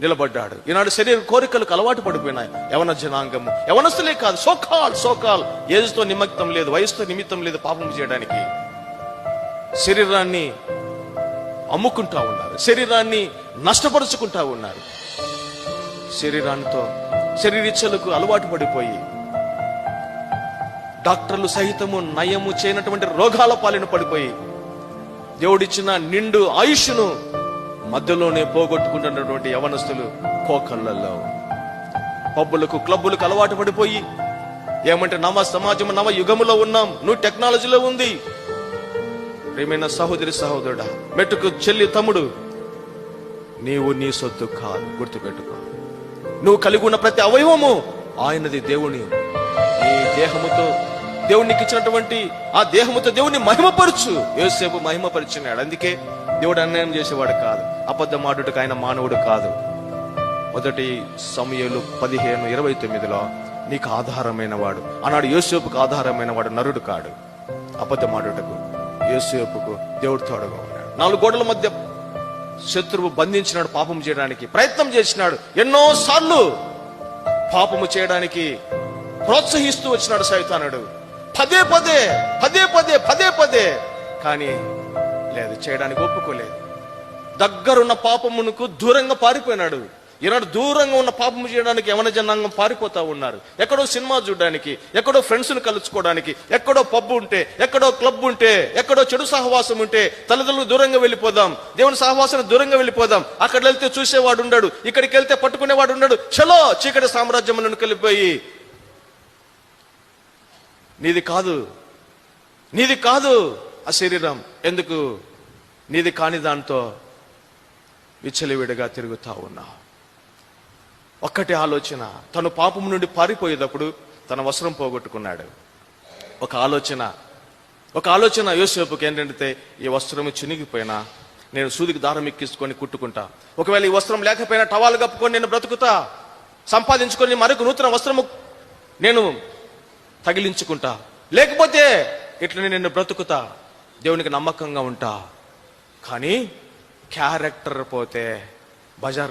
నిలబడ్డాడు. ఈనాడు శరీర కోరికలకు అలవాటు పడిపోయినాయి. యవన జనాంగము. యవనస్తులే కాదు. సోకాల్ సోకాల్ ఏజ్తో నిమగ్నం లేదు వయసుతో నిమిత్తం లేదు పాపం చేయడానికి. శరీరాన్ని అమ్ముకుంటా ఉన్నారు. శరీరాన్ని నష్టపరుచుకుంటా ఉన్నారు. శరీరానితో శరీరిచ్చలకు అలవాటు పడిపోయి డాక్టర్లు సహితము నయము చేయనటువంటి రోగాల పాలిన పడిపోయి దేవుడిచ్చిన నిండు ఆయుష్ను మధ్యలోనే పోగొట్టుకుంటున్నటువంటి యవనస్తులు కోకళ్ళల్లో. పబ్బులకు క్లబ్బులకు అలవాటు పడిపోయి ఏమంటే నవ సమాజం నవ యుగములో ఉన్నాం నువ్వు టెక్నాలజీలో ఉంది. ప్రేమైన సహోదరి సహోదరుడా మెట్టుకు చెల్లి తమ్ముడు నీవు నీ సొత్తు కాదు గుర్తుపెట్టుకో. నువ్వు కలిగి ఉన్న ప్రతి అవయవము ఆయనది దేవుని. నీ దేహముతో దేవునికి ఇచ్చినటువంటి ఆ దేహముతో దేవుని మహిమపరచు. యోసేపు మహిమపరిచినాడు. అందుకే దేవుడు అన్యాయం చేసేవాడు కాదు. అబద్ధం ఆడుటకు ఆయన మానవుడు కాదు. మొదటి సమయంలో పదిహేను ఇరవై తొమ్మిదిలో నీకు ఆధారమైన వాడు ఆనాడు యోసేపుకు ఆధారమైన వాడు నరుడు కాడు. అబద్ధమాడుటకు యోసేపుకు దేవుడు తోడుగా ఉన్నాడు. నాలుగు గోడల మధ్య శత్రువు బంధించినాడు పాపం చేయడానికి ప్రయత్నం చేసినాడు. ఎన్నో సార్లు పాపము చేయడానికి ప్రోత్సహిస్తూ వచ్చినాడు సైతానుడు. పదే పదే పదే పదే పదే పదే. కానీ లేదు చేయడానికి ఒప్పుకోలేదు. దగ్గరున్న పాపమునకు దూరంగా పారిపోయినాడు. ఈనాడు దూరంగా ఉన్న పాపము చేయడానికి యవన జనాంగం పారిపోతా ఉన్నారు. ఎక్కడో సినిమా చూడడానికి ఎక్కడో ఫ్రెండ్స్ని కలుసుకోవడానికి ఎక్కడో పబ్బు ఉంటే ఎక్కడో క్లబ్ ఉంటే ఎక్కడో చెడు సహవాసం ఉంటే తల్లిదండ్రులు దూరంగా వెళ్ళిపోదాం. దేవుని సహవాసం దూరంగా వెళ్ళిపోదాం. అక్కడ వెళ్తే చూసేవాడు ఉండడు. ఇక్కడికి వెళ్తే పట్టుకునేవాడు ఉండడు. చలో చీకటి సామ్రాజ్యం నుండి వెళ్ళిపోయి నీది కాదు. నీది కాదు ఆ శరీరం. ఎందుకు? నీది కాని దాంతో విచ్చలివిడిగా తిరుగుతా ఉన్నావు ఒక్కటి ఆలోచన తను పాపం నుండి పారిపోయేటప్పుడు తన వస్త్రం పోగొట్టుకున్నాడు. ఒక ఆలోచన. ఒక ఆలోచన యోసేపుకి ఏంటంటే ఈ వస్త్రం చినిగిపోయినా నేను సూదికి దారం ఎక్కించుకొని కుట్టుకుంటా. ఒకవేళ ఈ వస్త్రం లేకపోయినా టవాలు కప్పుకొని నేను బ్రతుకుతా. సంపాదించుకొని మరొక నూతన వస్త్రము నేను తగిలించుకుంటా. లేకపోతే ఇట్లనే నేను బ్రతుకుతా. దేవునికి నమ్మకంగా ఉంటా. కానీ క్యారెక్టర్ పోతే బజార్